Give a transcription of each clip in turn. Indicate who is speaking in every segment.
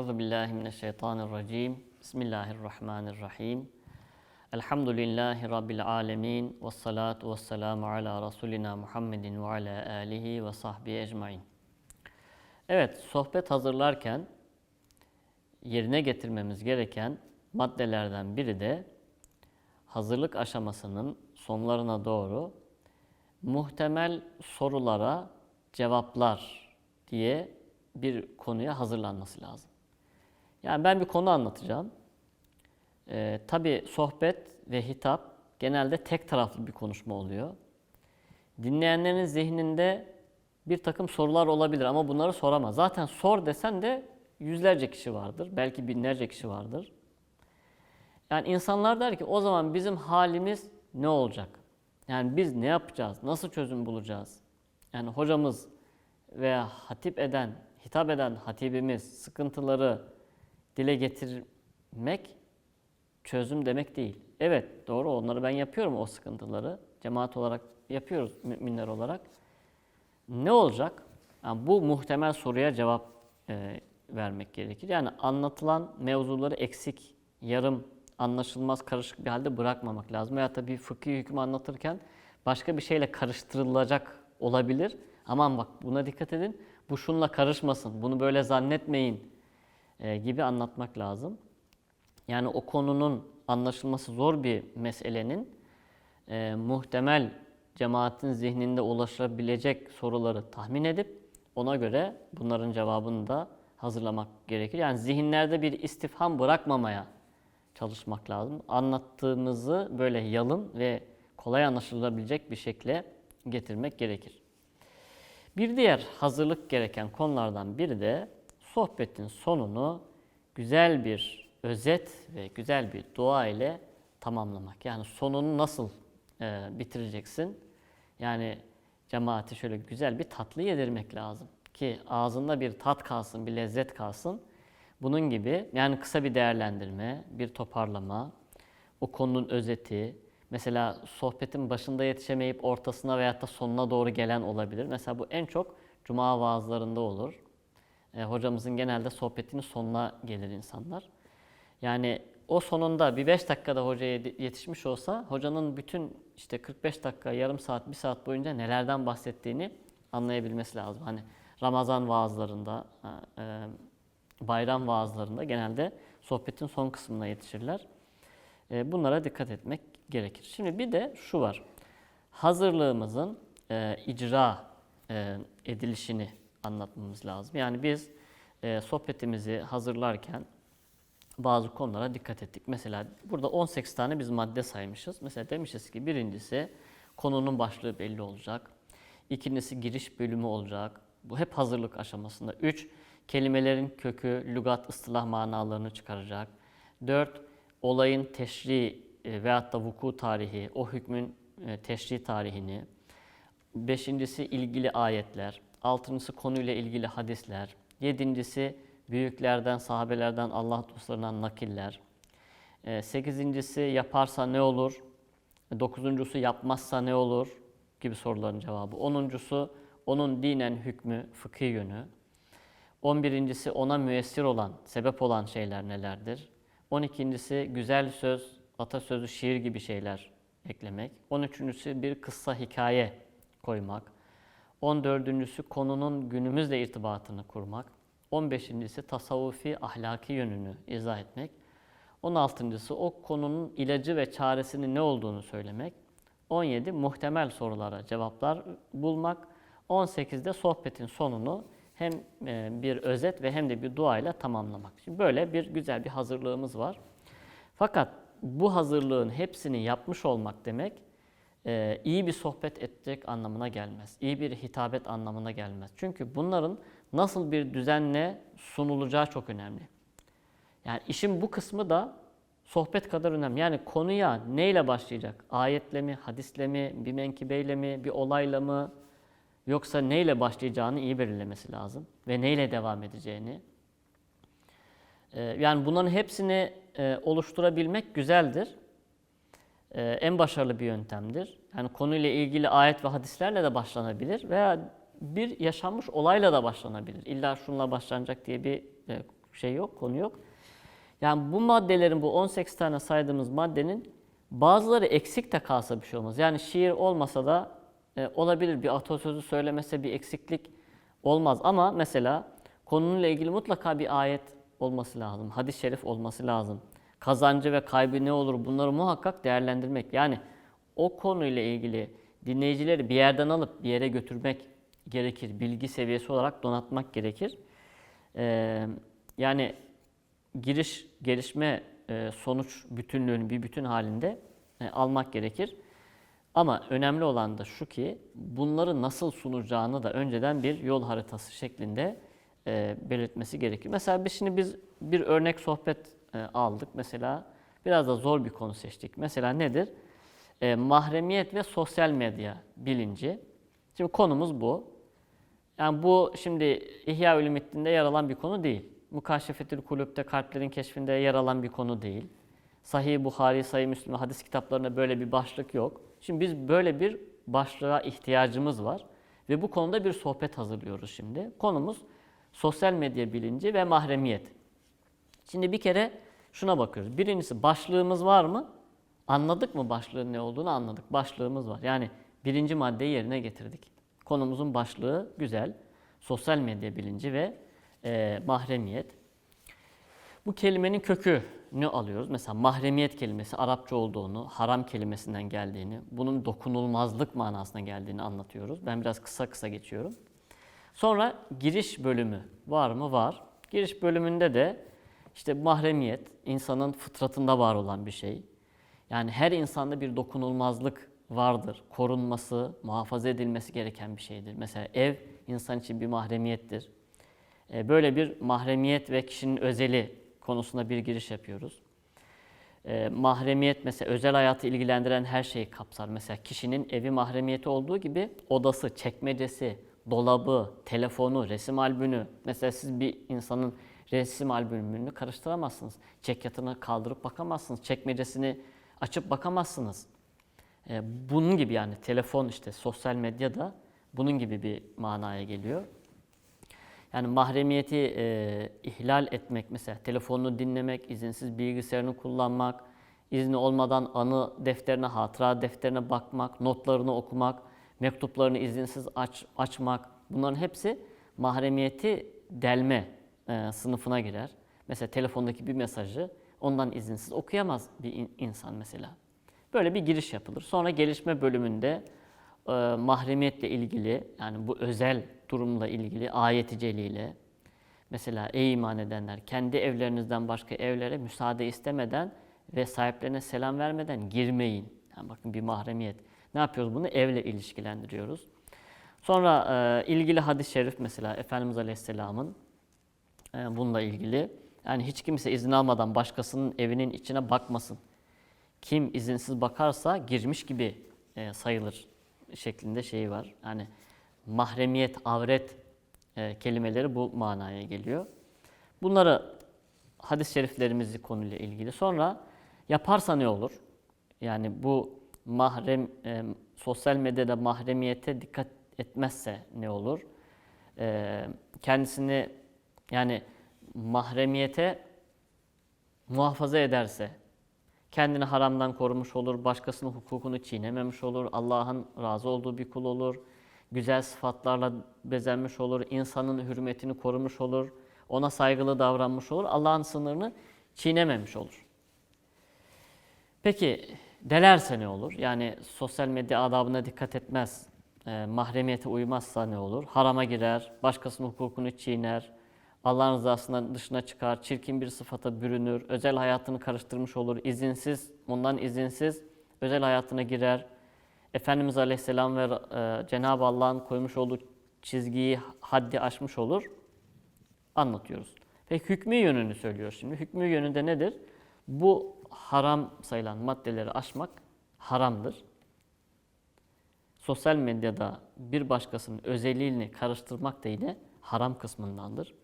Speaker 1: Euzu billahi mineşşeytanirracim. Bismillahirrahmanirrahim. Elhamdülillahi rabbil alamin ve salatu vesselamu ala rasulina Muhammedin ve ala alihi ve sahbihi ecmaîn. Evet, sohbet hazırlarken yerine getirmemiz gereken maddelerden biri de hazırlık aşamasının sonlarına doğru muhtemel sorulara cevaplar diye bir konuya hazırlanması lazım. Yani ben bir konu anlatacağım. Ee, Tabi sohbet ve hitap genelde tek taraflı bir konuşma oluyor. Dinleyenlerin zihninde bir takım sorular olabilir ama bunları soramaz. Zaten sor desen de yüzlerce kişi vardır, belki binlerce kişi vardır. Yani insanlar der ki o zaman bizim halimiz ne olacak? Yani biz ne yapacağız? Nasıl çözüm bulacağız? Yani hocamız veya hatip eden, hitap eden hatibimiz sıkıntıları dile getirmek çözüm demek değil. Evet doğru onları ben yapıyorum o sıkıntıları. Cemaat olarak yapıyoruz müminler olarak. Ne olacak? Yani bu muhtemel soruya cevap e, vermek gerekir. Yani anlatılan mevzuları eksik, yarım, anlaşılmaz, karışık bir halde bırakmamak lazım. Veyahut da bir fıkhi hüküm anlatırken başka bir şeyle karıştırılacak olabilir. Aman bak buna dikkat edin, bu şunla karışmasın, bunu böyle zannetmeyin e, gibi anlatmak lazım. Yani o konunun anlaşılması zor bir meselenin e, muhtemel cemaatin zihninde ulaşabilecek soruları tahmin edip ona göre bunların cevabını da hazırlamak gerekir. Yani zihinlerde bir istifham bırakmamaya çalışmak lazım. Anlattığımızı böyle yalın ve kolay anlaşılabilecek bir şekilde getirmek gerekir. Bir diğer hazırlık gereken konulardan biri de sohbetin sonunu güzel bir özet ve güzel bir dua ile tamamlamak. Yani sonunu nasıl e, bitireceksin? Yani cemaati şöyle güzel bir tatlı yedirmek lazım ki ağzında bir tat kalsın, bir lezzet kalsın. Bunun gibi yani kısa bir değerlendirme, bir toparlama, o konunun özeti, mesela sohbetin başında yetişemeyip ortasına veyahut da sonuna doğru gelen olabilir. Mesela bu en çok cuma vaazlarında olur. E, hocamızın genelde sohbetinin sonuna gelir insanlar. Yani o sonunda bir 5 dakikada hocaya yetişmiş olsa hocanın bütün işte 45 dakika, yarım saat, bir saat boyunca nelerden bahsettiğini anlayabilmesi lazım. Hani Ramazan vaazlarında, e, bayram vaazlarında genelde sohbetin son kısmına yetişirler. E, bunlara dikkat etmek gerekir. Şimdi bir de şu var. Hazırlığımızın e, icra edilişini anlatmamız lazım. Yani biz sohbetimizi hazırlarken bazı konulara dikkat ettik. Mesela burada 18 tane biz madde saymışız. Mesela demişiz ki birincisi konunun başlığı belli olacak. İkincisi giriş bölümü olacak. Bu hep hazırlık aşamasında. Üç, kelimelerin kökü, lügat, ıstılah manalarını çıkaracak. Dört, olayın teşri e, veyahut da vuku tarihi, o hükmün e, teşri tarihini. Beşincisi ilgili ayetler. Altıncısı konuyla ilgili hadisler. Yedincisi büyüklerden, sahabelerden, Allah dostlarından nakiller. E, sekizincisi yaparsa ne olur? Dokuzuncusu yapmazsa ne olur? Gibi soruların cevabı. Onuncusu onun dinen hükmü, fıkhi yönü. On birincisi ona müessir olan, sebep olan şeyler nelerdir? On ikincisi güzel söz, atasözü, şiir gibi şeyler eklemek. On üçüncüsü bir kıssa hikaye koymak. On dördüncüsü konunun günümüzle irtibatını kurmak. 15.si tasavvufi ahlaki yönünü izah etmek. 16.sı o konunun ilacı ve çaresinin ne olduğunu söylemek. 17 muhtemel sorulara cevaplar bulmak. 18'de sohbetin sonunu hem e, bir özet ve hem de bir dua ile tamamlamak. Şimdi böyle bir güzel bir hazırlığımız var. Fakat bu hazırlığın hepsini yapmış olmak demek e, iyi bir sohbet edecek anlamına gelmez. İyi bir hitabet anlamına gelmez. Çünkü bunların nasıl bir düzenle sunulacağı çok önemli. Yani işin bu kısmı da sohbet kadar önemli. Yani konuya neyle başlayacak? Ayetle mi, hadisle mi, bir menkibeyle mi, bir olayla mı? Yoksa neyle başlayacağını iyi belirlemesi lazım. Ve neyle devam edeceğini. Ee, yani bunların hepsini e, oluşturabilmek güzeldir. Ee, en başarılı bir yöntemdir. Yani konuyla ilgili ayet ve hadislerle de başlanabilir veya bir yaşanmış olayla da başlanabilir. İlla şunla başlanacak diye bir e, şey yok, konu yok. Yani bu maddelerin, bu 18 tane saydığımız maddenin bazıları eksik de kalsa bir şey olmaz. Yani şiir olmasa da e, olabilir bir atasözü söylemese bir eksiklik olmaz. Ama mesela konuyla ilgili mutlaka bir ayet olması lazım. Hadis-i şerif olması lazım. Kazancı ve kaybı ne olur bunları muhakkak değerlendirmek. Yani o konuyla ilgili dinleyicileri bir yerden alıp bir yere götürmek gerekir. Bilgi seviyesi olarak donatmak gerekir. Ee, yani giriş, gelişme, e, sonuç bütünlüğünü bir bütün halinde e, almak gerekir. Ama önemli olan da şu ki bunları nasıl sunacağını da önceden bir yol haritası şeklinde e, belirtmesi gerekir. Mesela biz şimdi biz bir örnek sohbet e, aldık. Mesela biraz da zor bir konu seçtik. Mesela nedir? E, mahremiyet ve sosyal medya bilinci. Şimdi konumuz bu. Yani bu şimdi İhya Ulumuddin'de yer alan bir konu değil. Mukaşefetül Kulüp'te kalplerin keşfinde yer alan bir konu değil. Sahih Buhari, Sahih Müslim hadis kitaplarında böyle bir başlık yok. Şimdi biz böyle bir başlığa ihtiyacımız var ve bu konuda bir sohbet hazırlıyoruz şimdi. Konumuz sosyal medya bilinci ve mahremiyet. Şimdi bir kere şuna bakıyoruz. Birincisi başlığımız var mı? Anladık mı başlığın ne olduğunu anladık. Başlığımız var. Yani birinci maddeyi yerine getirdik. Konumuzun başlığı güzel. Sosyal medya bilinci ve e, mahremiyet. Bu kelimenin kökünü alıyoruz. Mesela mahremiyet kelimesi Arapça olduğunu, haram kelimesinden geldiğini, bunun dokunulmazlık manasına geldiğini anlatıyoruz. Ben biraz kısa kısa geçiyorum. Sonra giriş bölümü var mı? Var. Giriş bölümünde de işte mahremiyet insanın fıtratında var olan bir şey. Yani her insanda bir dokunulmazlık vardır. Korunması, muhafaza edilmesi gereken bir şeydir. Mesela ev insan için bir mahremiyettir. E, Böyle bir mahremiyet ve kişinin özeli konusunda bir giriş yapıyoruz. E, mahremiyet mesela özel hayatı ilgilendiren her şeyi kapsar. Mesela kişinin evi mahremiyeti olduğu gibi odası, çekmecesi, dolabı, telefonu, resim albümü. Mesela siz bir insanın resim albümünü karıştıramazsınız. Çekyatını kaldırıp bakamazsınız. Çekmecesini açıp bakamazsınız. E, bunun gibi yani telefon işte sosyal medya da bunun gibi bir manaya geliyor. Yani mahremiyeti e, ihlal etmek mesela telefonunu dinlemek, izinsiz bilgisayarını kullanmak, izni olmadan anı defterine, hatıra defterine bakmak, notlarını okumak, mektuplarını izinsiz aç, açmak bunların hepsi mahremiyeti delme e, sınıfına girer. Mesela telefondaki bir mesajı ondan izinsiz okuyamaz bir in- insan mesela. Böyle bir giriş yapılır. Sonra gelişme bölümünde e, mahremiyetle ilgili yani bu özel durumla ilgili ayet-i celile mesela ey iman edenler kendi evlerinizden başka evlere müsaade istemeden ve sahiplerine selam vermeden girmeyin. Yani bakın bir mahremiyet. Ne yapıyoruz bunu? Evle ilişkilendiriyoruz. Sonra e, ilgili hadis-i şerif mesela Efendimiz Aleyhisselam'ın bununla ilgili. Yani hiç kimse izin almadan başkasının evinin içine bakmasın. Kim izinsiz bakarsa girmiş gibi e, sayılır şeklinde şeyi var. Yani mahremiyet, avret e, kelimeleri bu manaya geliyor. Bunları hadis-i şeriflerimizi konuyla ilgili. Sonra yaparsa ne olur? Yani bu mahrem e, sosyal medyada mahremiyete dikkat etmezse ne olur? E, kendisini yani mahremiyete muhafaza ederse kendini haramdan korumuş olur, başkasının hukukunu çiğnememiş olur, Allah'ın razı olduğu bir kul olur, güzel sıfatlarla bezenmiş olur, insanın hürmetini korumuş olur, ona saygılı davranmış olur, Allah'ın sınırını çiğnememiş olur. Peki delerse ne olur? Yani sosyal medya adabına dikkat etmez, e, mahremiyete uymazsa ne olur? Harama girer, başkasının hukukunu çiğner, Allah'ın rızasından dışına çıkar, çirkin bir sıfata bürünür, özel hayatını karıştırmış olur, izinsiz, ondan izinsiz özel hayatına girer. Efendimiz Aleyhisselam ve e, Cenab-ı Allah'ın koymuş olduğu çizgiyi, haddi aşmış olur. Anlatıyoruz. Peki hükmü yönünü söylüyor şimdi. Hükmü yönünde nedir? Bu haram sayılan maddeleri aşmak haramdır. Sosyal medyada bir başkasının özelliğini karıştırmak da yine haram kısmındandır.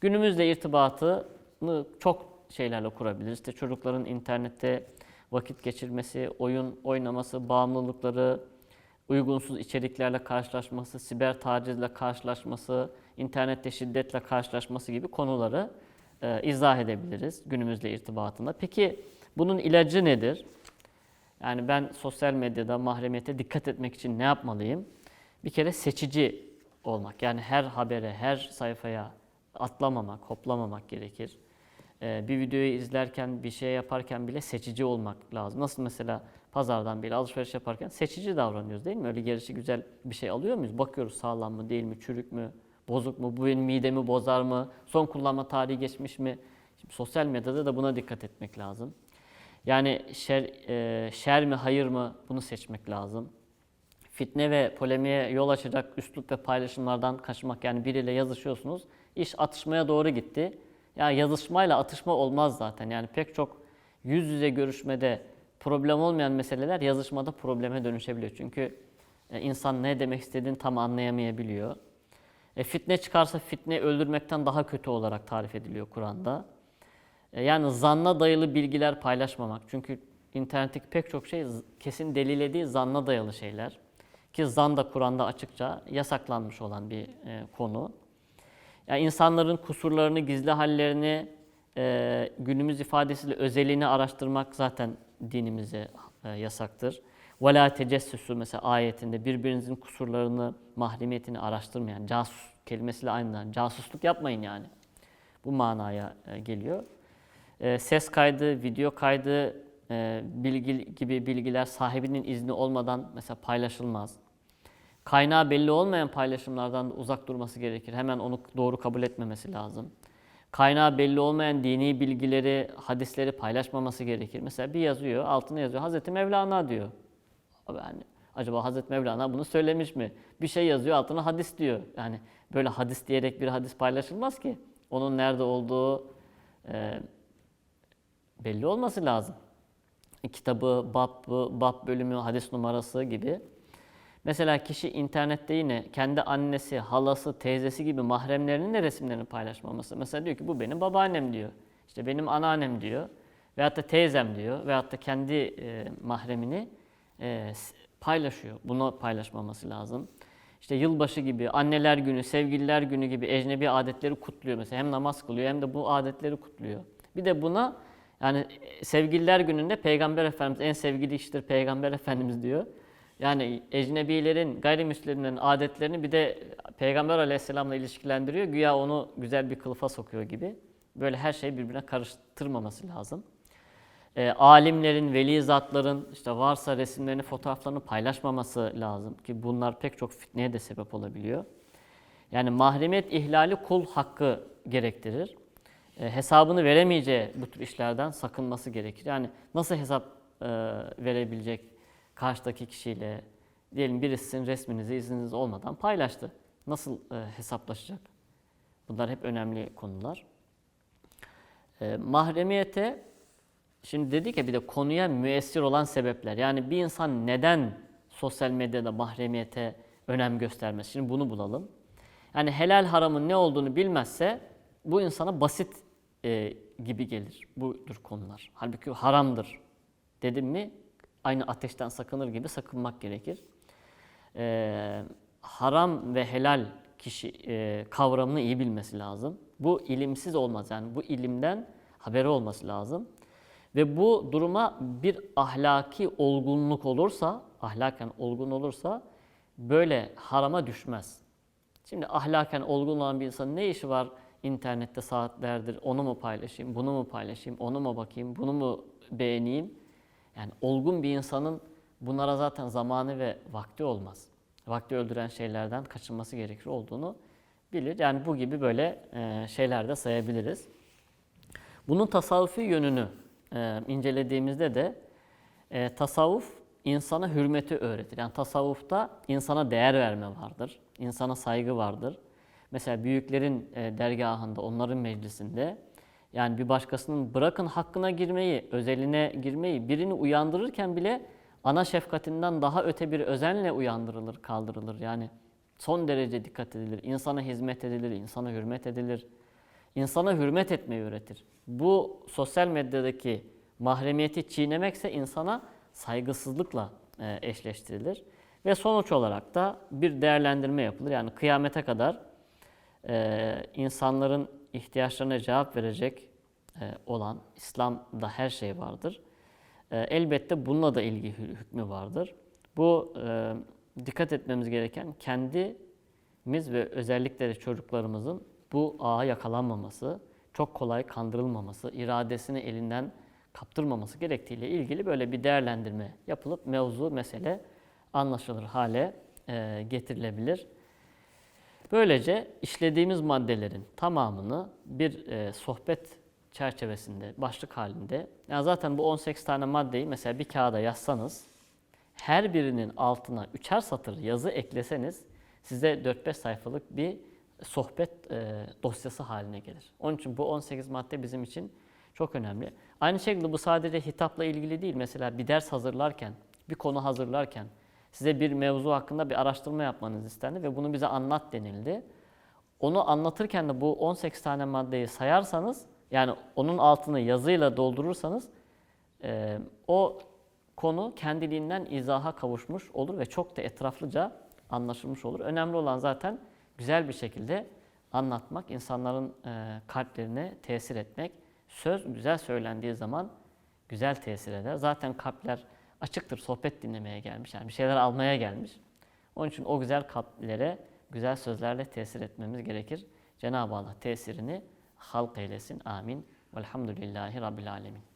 Speaker 1: Günümüzde irtibatını çok şeylerle kurabiliriz. İşte çocukların internette vakit geçirmesi, oyun oynaması, bağımlılıkları, uygunsuz içeriklerle karşılaşması, siber tacizle karşılaşması, internette şiddetle karşılaşması gibi konuları e, izah edebiliriz günümüzle irtibatında. Peki bunun ilacı nedir? Yani ben sosyal medyada mahremiyete dikkat etmek için ne yapmalıyım? Bir kere seçici olmak. Yani her habere, her sayfaya atlamamak, hoplamamak gerekir. Ee, bir videoyu izlerken, bir şey yaparken bile seçici olmak lazım. Nasıl mesela pazardan bir alışveriş yaparken seçici davranıyoruz değil mi? Öyle gelişi güzel bir şey alıyor muyuz? Bakıyoruz sağlam mı, değil mi, çürük mü, bozuk mu, bu benim midemi bozar mı, son kullanma tarihi geçmiş mi? Şimdi sosyal medyada da buna dikkat etmek lazım. Yani şer, e, şer mi, hayır mı bunu seçmek lazım fitne ve polemiğe yol açacak üslup ve paylaşımlardan kaçmak. Yani biriyle yazışıyorsunuz, iş atışmaya doğru gitti. Ya yazışmayla atışma olmaz zaten. Yani pek çok yüz yüze görüşmede problem olmayan meseleler yazışmada probleme dönüşebiliyor. Çünkü e, insan ne demek istediğini tam anlayamayabiliyor. E, fitne çıkarsa fitne öldürmekten daha kötü olarak tarif ediliyor Kur'an'da. E, yani zanna dayalı bilgiler paylaşmamak. Çünkü internetteki pek çok şey kesin delile değil zanna dayalı şeyler. Ki zan da Kur'an'da açıkça yasaklanmış olan bir e, konu. Yani insanların kusurlarını, gizli hallerini, e, günümüz ifadesiyle özelliğini araştırmak zaten dinimize e, yasaktır. وَلَا تَجَسُّسُ mesela ayetinde birbirinizin kusurlarını, mahremiyetini araştırmayan, casus kelimesiyle aynı. Casusluk yapmayın yani. Bu manaya e, geliyor. E, ses kaydı, video kaydı, e, bilgi gibi bilgiler sahibinin izni olmadan mesela paylaşılmaz. Kaynağı belli olmayan paylaşımlardan da uzak durması gerekir. Hemen onu doğru kabul etmemesi lazım. Kaynağı belli olmayan dini bilgileri, hadisleri paylaşmaması gerekir. Mesela bir yazıyor, altına yazıyor Hazreti Mevlana diyor. Hani acaba Hazreti Mevlana bunu söylemiş mi? Bir şey yazıyor altına hadis diyor. Yani böyle hadis diyerek bir hadis paylaşılmaz ki. Onun nerede olduğu e, belli olması lazım. Kitabı, bab, bab bölümü, hadis numarası gibi. Mesela kişi internette yine kendi annesi, halası, teyzesi gibi mahremlerinin de resimlerini paylaşmaması. Mesela diyor ki bu benim babaannem diyor. İşte benim anneannem diyor. Veyahut da teyzem diyor. Veyahut da kendi e, mahremini e, paylaşıyor. Bunu paylaşmaması lazım. İşte yılbaşı gibi, anneler günü, sevgililer günü gibi ecnebi adetleri kutluyor. Mesela hem namaz kılıyor hem de bu adetleri kutluyor. Bir de buna yani e, sevgililer gününde Peygamber Efendimiz en sevgili iştir Peygamber Efendimiz diyor. Yani ecnebilerin, gayrimüslimlerin adetlerini bir de Peygamber Aleyhisselam'la ilişkilendiriyor. Güya onu güzel bir kılıfa sokuyor gibi. Böyle her şeyi birbirine karıştırmaması lazım. E, alimlerin, veli zatların işte varsa resimlerini, fotoğraflarını paylaşmaması lazım ki bunlar pek çok fitneye de sebep olabiliyor. Yani mahremiyet ihlali kul hakkı gerektirir. E, hesabını veremeyeceği bu tür işlerden sakınması gerekir. Yani nasıl hesap e, verebilecek karşıdaki kişiyle diyelim birisinin resminizi izniniz olmadan paylaştı. Nasıl e, hesaplaşacak? Bunlar hep önemli konular. E, mahremiyete şimdi dedik ya bir de konuya müessir olan sebepler. Yani bir insan neden sosyal medyada mahremiyete önem göstermez? Şimdi bunu bulalım. Yani helal haramın ne olduğunu bilmezse bu insana basit e, gibi gelir. Budur konular. Halbuki haramdır dedim mi aynı ateşten sakınır gibi sakınmak gerekir. Ee, haram ve helal kişi e, kavramını iyi bilmesi lazım. Bu ilimsiz olmaz yani bu ilimden haberi olması lazım. Ve bu duruma bir ahlaki olgunluk olursa, ahlaken olgun olursa böyle harama düşmez. Şimdi ahlaken olgun olan bir insanın ne işi var internette saatlerdir onu mu paylaşayım, bunu mu paylaşayım, onu mu bakayım, bunu mu beğeneyim? Yani olgun bir insanın bunlara zaten zamanı ve vakti olmaz. Vakti öldüren şeylerden kaçınması gerekir olduğunu bilir. Yani bu gibi böyle e, şeyler de sayabiliriz. Bunun tasavvufi yönünü e, incelediğimizde de e, tasavvuf insana hürmeti öğretir. Yani tasavvufta insana değer verme vardır, insana saygı vardır. Mesela büyüklerin dergahında, onların meclisinde yani bir başkasının bırakın hakkına girmeyi, özeline girmeyi, birini uyandırırken bile ana şefkatinden daha öte bir özenle uyandırılır, kaldırılır. Yani son derece dikkat edilir. İnsana hizmet edilir, insana hürmet edilir. İnsana hürmet etmeyi öğretir. Bu sosyal medyadaki mahremiyeti çiğnemekse insana saygısızlıkla e, eşleştirilir. Ve sonuç olarak da bir değerlendirme yapılır. Yani kıyamete kadar e, insanların ihtiyaçlarına cevap verecek e, olan İslam'da her şey vardır. E, elbette bununla da ilgili hü- hükmü vardır. Bu e, dikkat etmemiz gereken kendimiz ve özellikle de çocuklarımızın bu ağa yakalanmaması, çok kolay kandırılmaması, iradesini elinden kaptırmaması gerektiğiyle ilgili böyle bir değerlendirme yapılıp mevzu, mesele anlaşılır hale getirilebilir. Böylece işlediğimiz maddelerin tamamını bir e, sohbet çerçevesinde, başlık halinde, yani zaten bu 18 tane maddeyi mesela bir kağıda yazsanız, her birinin altına üçer satır yazı ekleseniz, size 4-5 sayfalık bir sohbet e, dosyası haline gelir. Onun için bu 18 madde bizim için çok önemli. Aynı şekilde bu sadece hitapla ilgili değil. Mesela bir ders hazırlarken, bir konu hazırlarken size bir mevzu hakkında bir araştırma yapmanız istendi ve bunu bize anlat denildi. Onu anlatırken de bu 18 tane maddeyi sayarsanız, yani onun altını yazıyla doldurursanız e, o konu kendiliğinden izaha kavuşmuş olur ve çok da etraflıca anlaşılmış olur. Önemli olan zaten güzel bir şekilde anlatmak, insanların e, kalplerine tesir etmek. Söz güzel söylendiği zaman güzel tesir eder. Zaten kalpler açıktır, sohbet dinlemeye gelmiş, yani bir şeyler almaya gelmiş. Onun için o güzel kalplere güzel sözlerle tesir etmemiz gerekir. Cenab-ı Allah tesirini halk eylesin. Amin. Velhamdülillahi Rabbil Alemin.